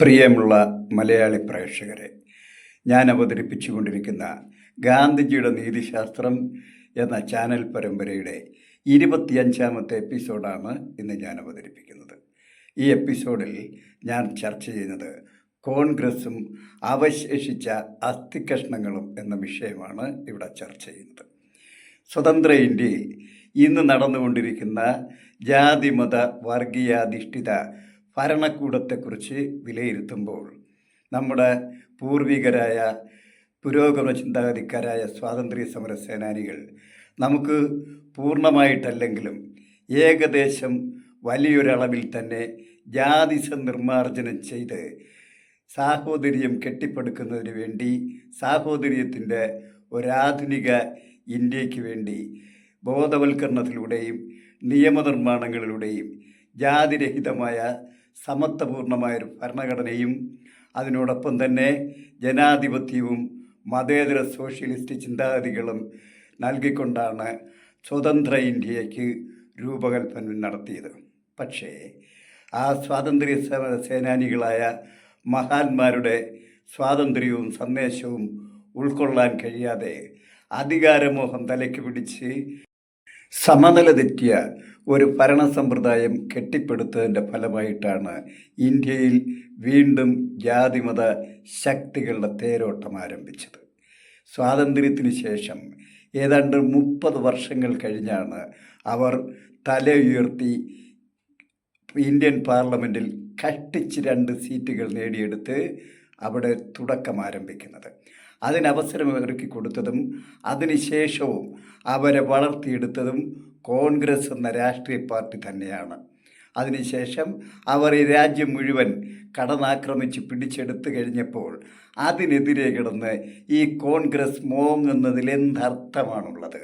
പ്രിയമുള്ള മലയാളി പ്രേക്ഷകരെ ഞാൻ അവതരിപ്പിച്ചുകൊണ്ടിരിക്കുന്ന ഗാന്ധിജിയുടെ നീതിശാസ്ത്രം എന്ന ചാനൽ പരമ്പരയുടെ ഇരുപത്തിയഞ്ചാമത്തെ എപ്പിസോഡാണ് ഇന്ന് ഞാൻ അവതരിപ്പിക്കുന്നത്. ഈ എപ്പിസോഡിൽ ഞാൻ ചർച്ച ചെയ്യുന്നത് കോൺഗ്രസും അവശേഷിച്ച അസ്ഥികഷ്ണങ്ങളും എന്ന വിഷയമാണ് ഇവിടെ ചർച്ച ചെയ്യുന്നത്. സ്വതന്ത്ര ഇന്ത്യയിൽ ഇന്ന് നടന്നുകൊണ്ടിരിക്കുന്ന ജാതിമത വർഗീയാധിഷ്ഠിത ഭരണകൂടത്തെക്കുറിച്ച് വിലയിരുത്തുമ്പോൾ നമ്മുടെ പൂർവികരായ പുരോഗമന ചിന്താഗതിക്കാരായ സ്വാതന്ത്ര്യ സമര സേനാനികൾ നമുക്ക് പൂർണമായിട്ടല്ലെങ്കിലും ഏകദേശം വലിയൊരളവിൽ തന്നെ ജാതിസ നിർമ്മാർജനം ചെയ്ത് സാഹോദര്യം കെട്ടിപ്പടുക്കുന്നതിന് വേണ്ടി സാഹോദര്യത്തിന്റെ ഒരാധുനിക ഇന്ത്യയ്ക്ക് വേണ്ടി ബോധവൽക്കരണത്തിലൂടെയും നിയമനിർമ്മാണങ്ങളിലൂടെയും ജാതിരഹിതമായ സമത്വപൂർണമായൊരു ഭരണഘടനയും അതിനോടൊപ്പം തന്നെ ജനാധിപത്യവും മതേതര സോഷ്യലിസ്റ്റ് ചിന്താഗതികളും നൽകിക്കൊണ്ടാണ് സ്വതന്ത്ര ഇന്ത്യയ്ക്ക് രൂപകൽപ്പന നടത്തിയത്. പക്ഷേ ആ സ്വാതന്ത്ര്യ സേനാനികളായ മഹാന്മാരുടെ സ്വാതന്ത്ര്യവും സന്ദേശവും ഉൾക്കൊള്ളാൻ കഴിയാതെ അധികാരമോഹം തലയ്ക്ക് പിടിച്ച് സമനില തെറ്റിയ ഒരു ഭരണ സമ്പ്രദായം കെട്ടിപ്പടുത്തതിന്റെ ഫലമായിട്ടാണ് ഇന്ത്യയിൽ വീണ്ടും ജാതിമത ശക്തികളുടെ തേരോട്ടം ആരംഭിച്ചത്. സ്വാതന്ത്ര്യത്തിന് ശേഷം ഏതാണ്ട് മുപ്പത് വർഷങ്ങൾ കഴിഞ്ഞാണ് അവർ തല ഉയർത്തി ഇന്ത്യൻ പാർലമെന്റിൽ കഷ്ടിച്ച് രണ്ട് സീറ്റുകൾ നേടിയെടുത്ത് അവിടെ തുടക്കം ആരംഭിക്കുന്നത് അതിനവസരം ഒരുക്കി കൊടുത്തതും അതിനുശേഷവും അവരെ വളർത്തിയെടുത്തതും കോൺഗ്രസ് എന്ന രാഷ്ട്രീയ പാർട്ടി തന്നെയാണ്. അതിനുശേഷം അവർ ഈ രാജ്യം മുഴുവൻ കടന്നാക്രമിച്ച് പിടിച്ചെടുത്തു കഴിഞ്ഞപ്പോൾ അതിനെതിരെ കിടന്ന് ഈ കോൺഗ്രസ് മോങ്ങുന്നതിൽ എന്തർത്ഥമാണുള്ളത്?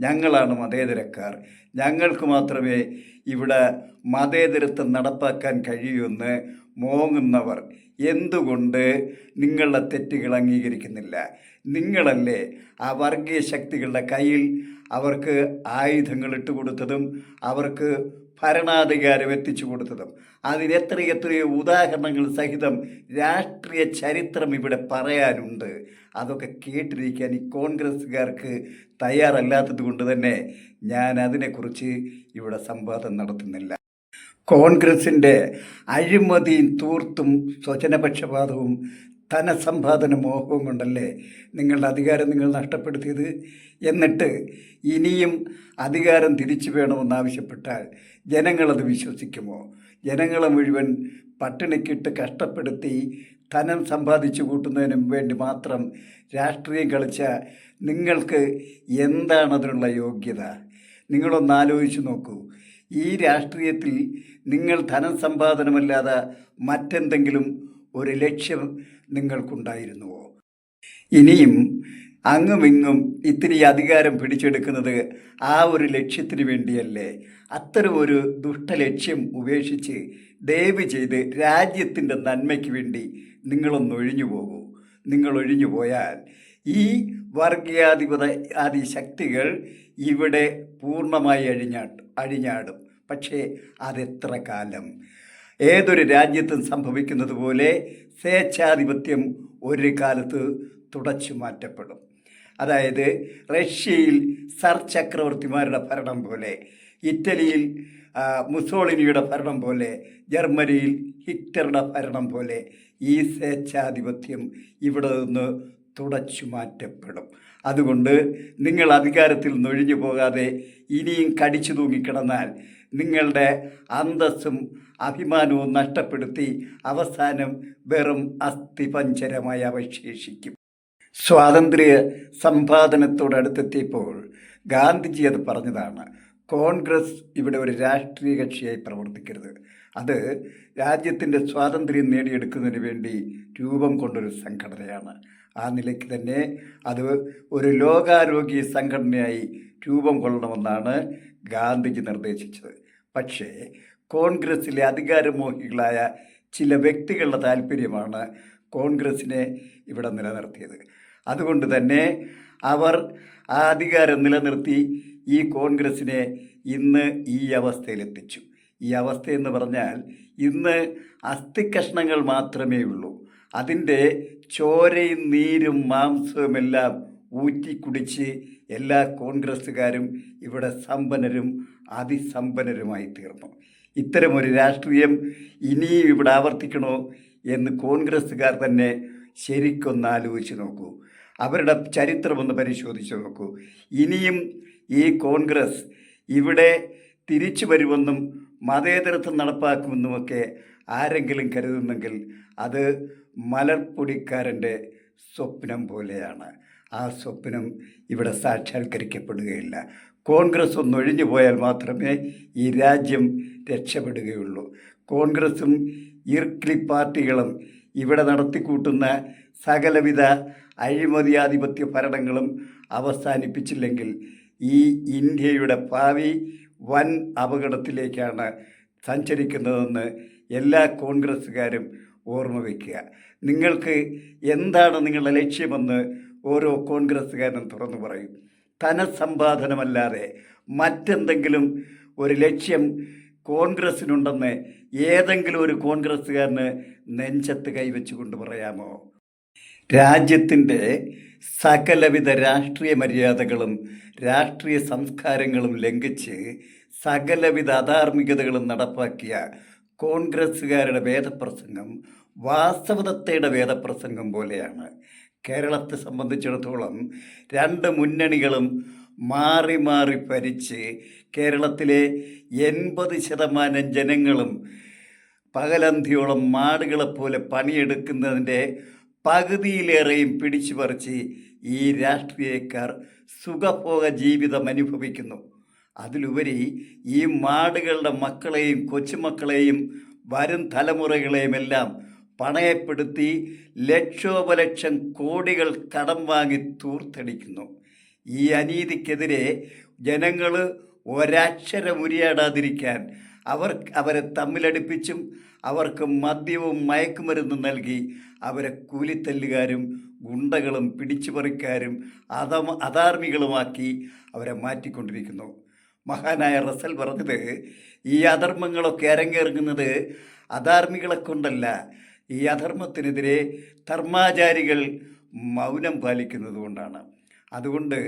ഞങ്ങളാണ് മതേതരക്കാർ. ഞങ്ങൾക്ക് മാത്രമേ ഇവിടെ മതേതരത്വം നടപ്പാക്കാൻ കഴിയൂന്ന് മോങ്ങുന്നവർ. എന്തുകൊണ്ട്? നിങ്ങളുടെ തെറ്റുകൾ അംഗീകരിക്കുന്നില്ല. നിങ്ങളല്ലേ ആ വർഗീയ ശക്തികളുടെ കയ്യിൽ അവർക്ക് ആയുധങ്ങൾ ഇട്ട് കൊടുത്തതും അവർക്ക് ഭരണാധികാരം എത്തിച്ചു കൊടുത്തതും. അതിന് എത്രയോ ഉദാഹരണങ്ങൾ സഹിതം രാഷ്ട്രീയ ചരിത്രം ഇവിടെ പറയാനുണ്ട്. അതൊക്കെ കേട്ടിരിക്കാൻ ഈ കോൺഗ്രസ്സുകാർക്ക് തയ്യാറല്ലാത്തത് കൊണ്ട് തന്നെ ഞാൻ അതിനെക്കുറിച്ച് ഇവിടെ സംവാദം നടത്തുന്നില്ല. കോൺഗ്രസിന്റെ അഴിമതിയും തൂർത്തും സ്വജനപക്ഷപാതവും ധനസമ്പാദന മോഹവും കൊണ്ടല്ലേ നിങ്ങളുടെ അധികാരം നിങ്ങൾ നഷ്ടപ്പെടുത്തിയത്? എന്നിട്ട് ഇനിയും അധികാരം തിരിച്ചു വേണമെന്നാവശ്യപ്പെട്ടാൽ ജനങ്ങളത് വിശ്വസിക്കുമോ? ജനങ്ങളെ മുഴുവൻ പട്ടിണിക്കിട്ട് കഷ്ടപ്പെടുത്തി ധനം സമ്പാദിച്ചു കൂട്ടുന്നതിനും വേണ്ടി മാത്രം രാഷ്ട്രീയം കളിച്ച നിങ്ങൾക്ക് എന്താണ് അതിനുള്ള യോഗ്യത? നിങ്ങളൊന്ന് ആലോചിച്ച് നോക്കൂ. ഈ രാഷ്ട്രീയത്തിൽ നിങ്ങൾ ധനം സമ്പാദനമല്ലാതെ മറ്റെന്തെങ്കിലും ഒരു ലക്ഷ്യം നിങ്ങൾക്കുണ്ടായിരുന്നുവോ? ഇനിയും അങ്ങുമിങ്ങും ഇത്തിരി അധികാരം പിടിച്ചെടുക്കുന്നത് ആ ഒരു ലക്ഷ്യത്തിന് വേണ്ടിയല്ലേ? അത്തരം ഒരു ദുഷ്ടലക്ഷ്യം ഉപേക്ഷിച്ച് ദയവ് ചെയ്ത് രാജ്യത്തിന്റെ നന്മയ്ക്ക് വേണ്ടി നിങ്ങളൊന്ന് ഒഴിഞ്ഞു പോകൂ. നിങ്ങൾ ഒഴിഞ്ഞു പോയാൽ ഈ വർഗീയാധിപത ആദി ശക്തികൾ ഇവിടെ പൂർണമായി അഴിഞ്ഞാട്ട്. അഴിഞ്ഞാടും പക്ഷേ അതെത്ര കാലം? ഏതൊരു രാജ്യത്തും സംഭവിക്കുന്നത് പോലെ സ്വേച്ഛാധിപത്യം ഒരു കാലത്ത് തുടച്ചു മാറ്റപ്പെടും. അതായത് റഷ്യയിൽ സർ ചക്രവർത്തിമാരുടെ ഭരണം പോലെ ഇറ്റലിയിൽ മുസോളിനിയുടെ ഭരണം പോലെ ജർമ്മനിയിൽ ഹിറ്റ്ലറുടെ ഭരണം പോലെ ഈ സ്വേച്ഛാധിപത്യം ഇവിടെ നിന്ന് തുടച്ചു മാറ്റപ്പെടും. അതുകൊണ്ട് നിങ്ങൾ അധികാരത്തിൽ നൊഴിഞ്ഞു പോകാതെ ഇനിയും കടിച്ചു തൂങ്ങിക്കിടന്നാൽ നിങ്ങളുടെ അന്തസ്സും അഭിമാനവും നഷ്ടപ്പെടുത്തി അവസാനം വെറും അസ്ഥിപഞ്ചരമായി അവശേഷിക്കും. സ്വാതന്ത്ര്യ സമ്പാദനത്തോടടുത്തെത്തിയപ്പോൾ ഗാന്ധിജി അത് പറഞ്ഞതാണ്. കോൺഗ്രസ് ഇവിടെ ഒരു രാഷ്ട്രീയ കക്ഷിയായി പ്രവർത്തിക്കരുത്. അത് രാജ്യത്തിന്റെ സ്വാതന്ത്ര്യം നേടിയെടുക്കുന്നതിന് വേണ്ടി രൂപം കൊണ്ടൊരു സംഘടനയാണ്. ആ നിലയ്ക്ക് തന്നെ അത് ഒരു ലോകാരോഗ്യ സംഘടനയായി രൂപം കൊള്ളണമെന്നാണ് ഗാന്ധിജി നിർദ്ദേശിച്ചത്. പക്ഷേ കോൺഗ്രസ്സിലെ അധികാരമോഹികളായ ചില വ്യക്തികളുടെ താല്പര്യമാണ് കോൺഗ്രസ്സിനെ ഇവിടെ നിലനിർത്തിയത്. അതുകൊണ്ട് തന്നെ അവർ ആ അധികാരം നിലനിർത്തി ഈ കോൺഗ്രസ്സിനെ ഇന്ന് ഈ അവസ്ഥയിലെത്തിച്ചു. ഈ അവസ്ഥയെന്ന് പറഞ്ഞാൽ ഇന്ന് അസ്ഥിക്കഷ്ണങ്ങൾ മാത്രമേ ഉള്ളൂ അതിന്റെ ചോരയും നീരും മാംസവുമെല്ലാം ഊറ്റിക്കുടിച്ച് എല്ലാ കോൺഗ്രസ്സുകാരും ഇവിടെ സമ്പന്നരും അതിസമ്പന്നരുമായി തീർന്നു. ഇത്തരമൊരു രാഷ്ട്രീയം ഇനിയും ഇവിടെ ആവർത്തിക്കണോ എന്ന് കോൺഗ്രസ്സുകാർ തന്നെ ശരിക്കൊന്ന് ആലോചിച്ച് നോക്കൂ. അവരുടെ ചരിത്രമൊന്ന് പരിശോധിച്ച് നോക്കൂ. ഇനിയും ഈ കോൺഗ്രസ് ഇവിടെ തിരിച്ചു വരുമെന്നും മതേതരത്വം നടപ്പാക്കുമെന്നുമൊക്കെ ആരെങ്കിലും കരുതുന്നെങ്കിൽ അത് മലർപ്പൊടിക്കാരന്റെ സ്വപ്നം പോലെയാണ്. ആ സ്വപ്നം ഇവിടെ സാക്ഷാത്കരിക്കപ്പെടുകയില്ല. കോൺഗ്രസ് ഒന്ന് ഒഴിഞ്ഞു പോയാൽ മാത്രമേ ഈ രാജ്യം രക്ഷപ്പെടുകയുള്ളൂ. കോൺഗ്രസും ഇർക്ലി പാർട്ടികളും ഇവിടെ നടത്തിക്കൂട്ടുന്ന സകലവിധ അഴിമതിയാധിപത്യ ഭരണങ്ങളും അവസാനിപ്പിച്ചില്ലെങ്കിൽ ഈ ഇന്ത്യയുടെ ഭാവി വൻ അപകടത്തിലേക്കാണ് സഞ്ചരിക്കുന്നതെന്ന് എല്ലാ കോൺഗ്രസ്സുകാരും ഓർമ്മ വയ്ക്കുക നിങ്ങൾക്ക് എന്താണ് നിങ്ങളുടെ ലക്ഷ്യമെന്ന് ഓരോ കോൺഗ്രസ്സുകാരനും തുറന്നു പറയും. ധനസമ്പാദനമല്ലാതെ മറ്റെന്തെങ്കിലും ഒരു ലക്ഷ്യം കോൺഗ്രസ്സിനുണ്ടെന്ന് ഏതെങ്കിലും ഒരു കോൺഗ്രസ്സുകാരന് നെഞ്ചത്ത് കൈവച്ചുകൊണ്ട് പറയാമോ? രാജ്യത്തിന്റെ സകലവിധ രാഷ്ട്രീയ മര്യാദകളും രാഷ്ട്രീയ സംസ്കാരങ്ങളും ലംഘിച്ച് സകലവിധ അധാർമികതകളും നടപ്പാക്കിയ കോൺഗ്രസ്സുകാരുടെ വേദപ്രസംഗം വാസ്തവതയുടെ വേദപ്രസംഗം പോലെയാണ്. കേരളത്തെ സംബന്ധിച്ചിടത്തോളം രണ്ട് മുന്നണികളും മാറി മാറി ഭരിച്ച് കേരളത്തിലെ എൺപത് ശതമാനം ജനങ്ങളും പകലന്തിയോളം മാടുകളെപ്പോലെ പണിയെടുക്കുന്നതിന്റെ പകുതിയിലേറെയും പിടിച്ചു പറിച്ച് ഈ രാഷ്ട്രീയക്കാർ സുഖഭോഗ ജീവിതം അനുഭവിക്കുന്നു അതിലുപരി ഈ മാടുകളുടെ മക്കളെയും കൊച്ചുമക്കളെയും വരും തലമുറകളെയും എല്ലാം പണയപ്പെടുത്തി ലക്ഷോപലക്ഷം കോടികൾ കടം വാങ്ങി തൂർത്തടിക്കുന്നു. ഈ അനീതിക്കെതിരെ ജനങ്ങൾ ഒരക്ഷരം ഉരിയാടാതിരിക്കാൻ അവർ അവരെ തമ്മിലടിപ്പിച്ചും അവർക്ക് മദ്യവും മയക്കുമരുന്നും നൽകി അവരെ കൂലിത്തല്ലുകാരും ഗുണ്ടകളും പിടിച്ചുപറിക്കാരും അധ അധാർമികളുമാക്കി അവരെ മാറ്റിക്കൊണ്ടിരിക്കുന്നു. മഹാനായ റസൽ പറഞ്ഞത് ഈ അധർമ്മങ്ങളൊക്കെ അരങ്ങേറുന്നത് അധാർമികളെ കൊണ്ടല്ല. ഈ അധർമ്മത്തിനെതിരെ ധർമാചാരികൾ മൗനം പാലിക്കുന്നതുകൊണ്ടാണ് അതുകൊണ്ട്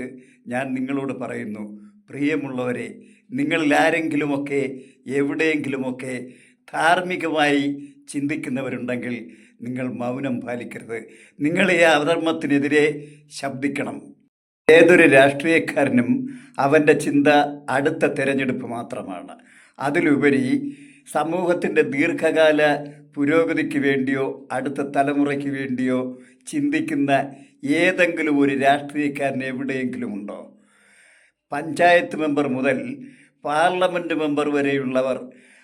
ഞാൻ നിങ്ങളോട് പറയുന്നു പ്രിയമുള്ളവരെ നിങ്ങളിൽ ആരെങ്കിലുമൊക്കെ എവിടെയെങ്കിലുമൊക്കെ ധാർമ്മികമായി ചിന്തിക്കുന്നവരുണ്ടെങ്കിൽ നിങ്ങൾ മൗനം പാലിക്കരുത്. നിങ്ങൾ ഈ അധർമ്മത്തിനെതിരെ ശബ്ദിക്കണം. ഏതൊരു രാഷ്ട്രീയക്കാരനും അവന്റെ ചിന്ത അടുത്ത തിരഞ്ഞെടുപ്പ് മാത്രമാണ്. അതിലുപരി സമൂഹത്തിന്റെ ദീർഘകാല പുരോഗതിക്ക് വേണ്ടിയോ അടുത്ത തലമുറയ്ക്ക് വേണ്ടിയോ ചിന്തിക്കുന്ന ഏതെങ്കിലും ഒരു രാഷ്ട്രീയക്കാരൻ എവിടെയെങ്കിലും ഉണ്ടോ? പഞ്ചായത്ത് മെമ്പർ മുതൽ പാർലമെന്റ് മെമ്പർ വരെയുള്ളവർ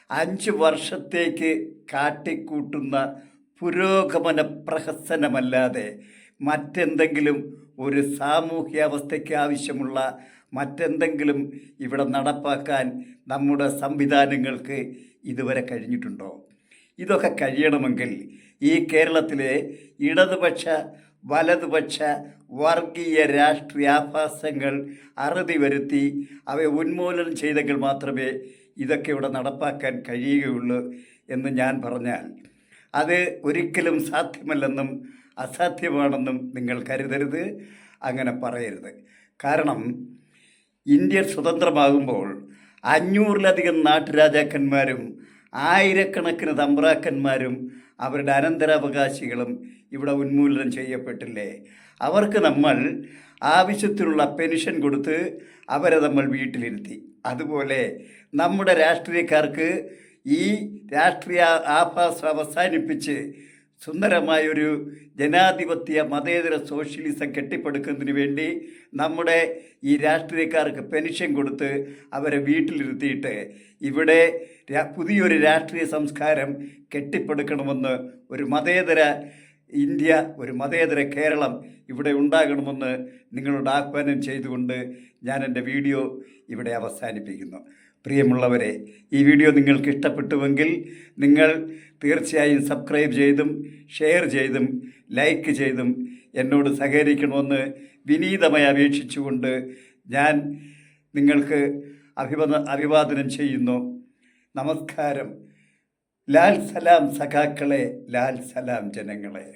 അഞ്ച് വർഷത്തേക്ക് കാട്ടിക്കൂട്ടുന്ന പുരോഗമന പ്രഹസനമല്ലാതെ മറ്റെന്തെങ്കിലും ഒരു സാമൂഹ്യാവസ്ഥയ്ക്ക് ആവശ്യമുള്ള മറ്റെന്തെങ്കിലും ഇവിടെ നടപ്പാക്കാൻ നമ്മുടെ സംവിധാനങ്ങൾക്ക് ഇതുവരെ കഴിഞ്ഞിട്ടുണ്ടോ? ഇതൊക്കെ കഴിയണമെങ്കിൽ ഈ കേരളത്തിലെ ഇടതുപക്ഷ വലതുപക്ഷ വർഗീയ രാഷ്ട്രീയാഭാസങ്ങൾ അറുതി വരുത്തി അവയെ ഉന്മൂലനം ചെയ്തെങ്കിൽ മാത്രമേ ഇതൊക്കെ ഇവിടെ നടപ്പാക്കാൻ കഴിയുകയുള്ളൂ എന്ന് ഞാൻ പറഞ്ഞാൽ അത് ഒരിക്കലും സാധ്യമല്ലെന്നും അസാധ്യമാണെന്നും നിങ്ങൾ കരുതരുത് അങ്ങനെ പറയരുത്. കാരണം ഇന്ത്യ സ്വതന്ത്രമാകുമ്പോൾ അഞ്ഞൂറിലധികം നാട്ടുരാജാക്കന്മാരും ആയിരക്കണക്കിന് തമ്പ്രാക്കന്മാരും അവരുടെ അനന്തരാവകാശികളും ഇവിടെ ഉന്മൂലനം ചെയ്യപ്പെട്ടില്ലേ? അവർക്ക് നമ്മൾ ആവശ്യത്തിനുള്ള പെൻഷൻ കൊടുത്ത് അവരെ നമ്മൾ വീട്ടിലിരുത്തി. അതുപോലെ നമ്മുടെ രാഷ്ട്രീയക്കാർക്ക് ഈ രാഷ്ട്രീയ ആഭാസം അവസാനിപ്പിച്ച് സുന്ദരമായൊരു ജനാധിപത്യ മതേതര സോഷ്യലിസം കെട്ടിപ്പടുക്കുന്നതിന് വേണ്ടി നമ്മുടെ ഈ രാഷ്ട്രീയക്കാർക്ക് പെൻഷൻ കൊടുത്ത് അവരെ വീട്ടിലിരുത്തിയിട്ട് ഇവിടെ പുതിയൊരു രാഷ്ട്രീയ സംസ്കാരം കെട്ടിപ്പടുക്കണമെന്ന് ഒരു മതേതര ഇന്ത്യ ഒരു മതേതര കേരളം ഇവിടെ ഉണ്ടാകണമെന്ന് നിങ്ങളോട് ആഹ്വാനം ചെയ്തുകൊണ്ട് ഞാൻ എന്റെ വീഡിയോ ഇവിടെ അവസാനിപ്പിക്കുന്നു. പ്രിയമുള്ളവരെ ഈ വീഡിയോ നിങ്ങൾക്ക് ഇഷ്ടപ്പെട്ടുവെങ്കിൽ നിങ്ങൾ തീർച്ചയായും സബ്സ്ക്രൈബ് ചെയ്തും ഷെയർ ചെയ്തും ലൈക്ക് ചെയ്തും എന്നോട് സഹകരിക്കണമെന്ന് വിനീതമായി അപേക്ഷിച്ചുകൊണ്ട് ഞാൻ നിങ്ങൾക്ക് അഭിവദ അഭിവാദനം ചെയ്യുന്നു. നമസ്കാരം. ലാൽ സലാം സഖാക്കളെ ലാൽ സലാം ജനങ്ങളെ.